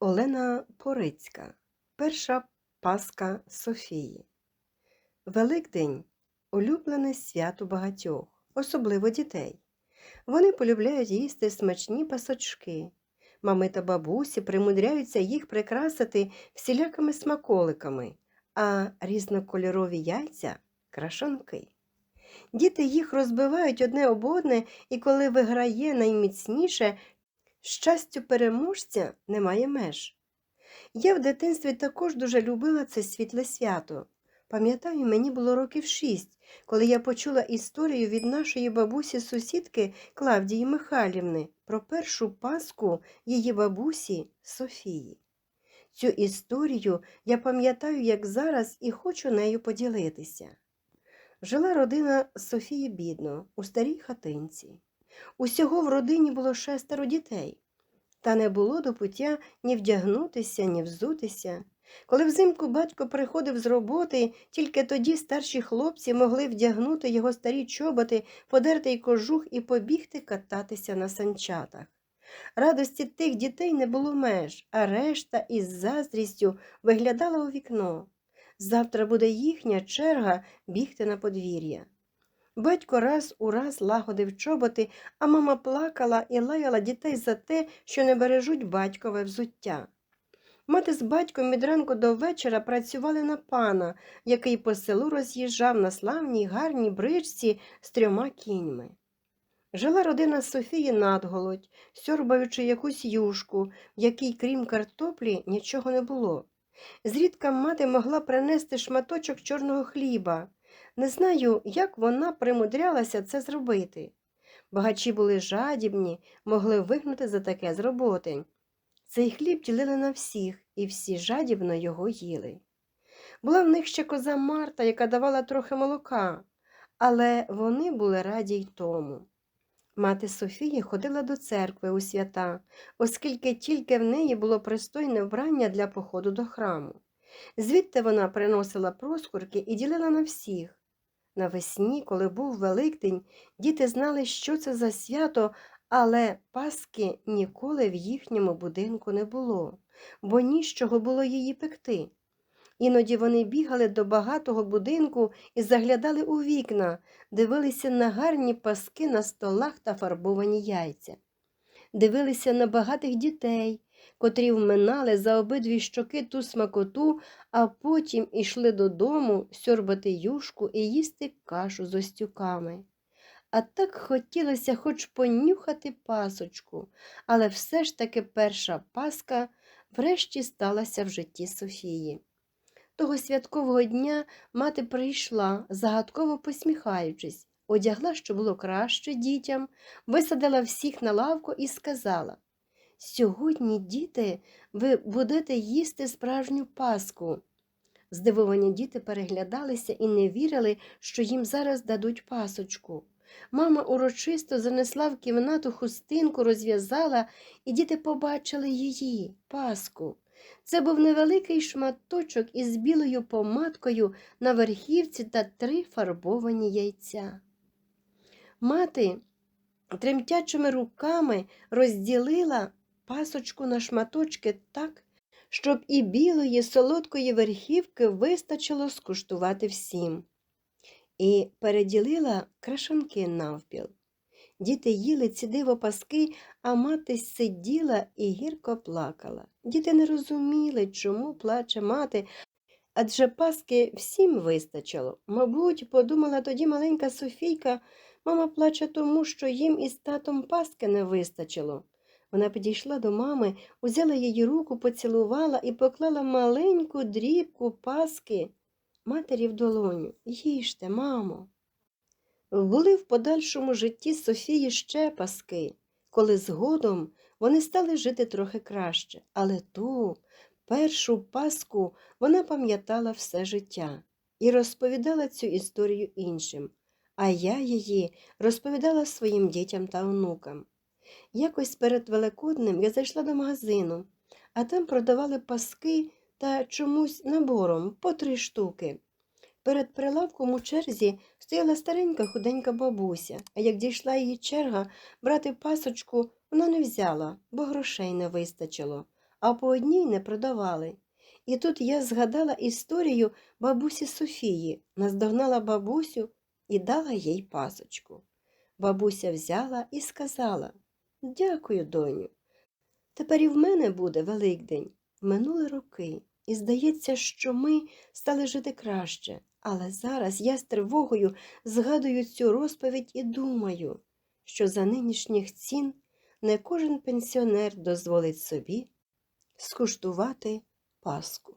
Олена Порицька. Перша Пасха Софії. Великдень улюблене свято багатьох, особливо дітей. Вони полюбляють їсти смачні пасочки. Мами та бабусі примудряються їх прикрасити всілякими смаколиками, а різнокольорові яйця крашанки. Діти їх розбивають одне об одне, і коли виграє найміцніше, щастю переможця немає меж. Я в дитинстві також дуже любила це світле свято. Пам'ятаю, мені було років шість, коли я почула історію від нашої бабусі-сусідки Клавдії Михайлівни про першу паску її бабусі Софії. Цю історію я пам'ятаю, як зараз, і хочу нею поділитися. Жила родина Софії бідно у старій хатинці. Усього в родині було шестеро дітей, та не було до пуття ні вдягнутися, ні взутися. Коли взимку батько приходив з роботи, тільки тоді старші хлопці могли вдягнути його старі чоботи, подертий кожух і побігти кататися на санчатах. Радості тих дітей не було меж, а решта із заздрістю виглядала у вікно. Завтра буде їхня черга бігти на подвір'я. Батько раз у раз лагодив чоботи, а мама плакала і лаяла дітей за те, що не бережуть батькове взуття. Мати з батьком від ранку до вечора працювали на пана, який по селу роз'їжджав на славній гарній бричці з трьома кіньми. Жила родина Софії надголодь, сьорбаючи якусь юшку, в якій, крім картоплі, нічого не було. Зрідка мати могла принести шматочок чорного хліба. Не знаю, як вона примудрялася це зробити. Багачі були жадібні, могли вигнути за таке з роботи. Цей хліб ділили на всіх, і всі жадібно його їли. Була в них ще коза Марта, яка давала трохи молока, але вони були раді й тому. Мати Софії ходила до церкви у свята, оскільки тільки в неї було пристойне вбрання для походу до храму. Звідти вона приносила проскурки і ділила на всіх. Навесні, коли був Великдень, діти знали, що це за свято, але Паски ніколи в їхньому будинку не було, бо нічого було її пекти. Іноді вони бігали до багатого будинку і заглядали у вікна, дивилися на гарні паски на столах та фарбовані яйця, дивилися на багатих дітей, котрі вминали за обидві щоки ту смакоту, а потім ішли додому сьорбати юшку і їсти кашу з остюками. А так хотілося хоч понюхати пасочку, але все ж таки перша паска врешті сталася в житті Софії. Того святкового дня мати прийшла, загадково посміхаючись, одягла, що було краще дітям, висадила всіх на лавку і сказала Сьогодні, діти, ви будете їсти справжню паску. Здивовані діти переглядалися і не вірили, що їм зараз дадуть пасочку. Мама урочисто занесла в кімнату хустинку, розв'язала, і діти побачили її, паску. Це був невеликий шматочок із білою помадкою на верхівці та три фарбовані яйця. Мати тремтячими руками розділила пасочку на шматочки так, щоб і білої солодкої верхівки вистачило скуштувати всім, і переділила крашанки навпіл. Діти їли ці диво паски, а мати сиділа і гірко плакала. Діти не розуміли, чому плаче мати, адже паски всім вистачило. Мабуть, подумала тоді маленька Софійка, мама плаче тому, що їм із татом паски не вистачило. Вона підійшла до мами, узяла її руку, поцілувала і поклала маленьку дрібку паски матері в долоню. Їжте, мамо. Були в подальшому житті Софії ще паски, коли згодом вони стали жити трохи краще, але ту першу паску вона пам'ятала все життя і розповідала цю історію іншим, а я її розповідала своїм дітям та онукам. Якось перед Великоднем я зайшла до магазину, а там продавали паски та чомусь набором по три штуки. Перед прилавком у черзі стояла старенька худенька бабуся, а як дійшла її черга брати пасочку, вона не взяла, бо грошей не вистачило. а по одній не продавали. І тут я згадала історію бабусі Софії, наздогнала бабусю і дала їй пасочку. Бабуся взяла і сказала Дякую, доню. Тепер і в мене буде Великдень. Минули роки, і здається, що ми стали жити краще. Але зараз я з тривогою згадую цю розповідь і думаю, що за нинішніх цін не кожен пенсіонер дозволить собі скуштувати паску.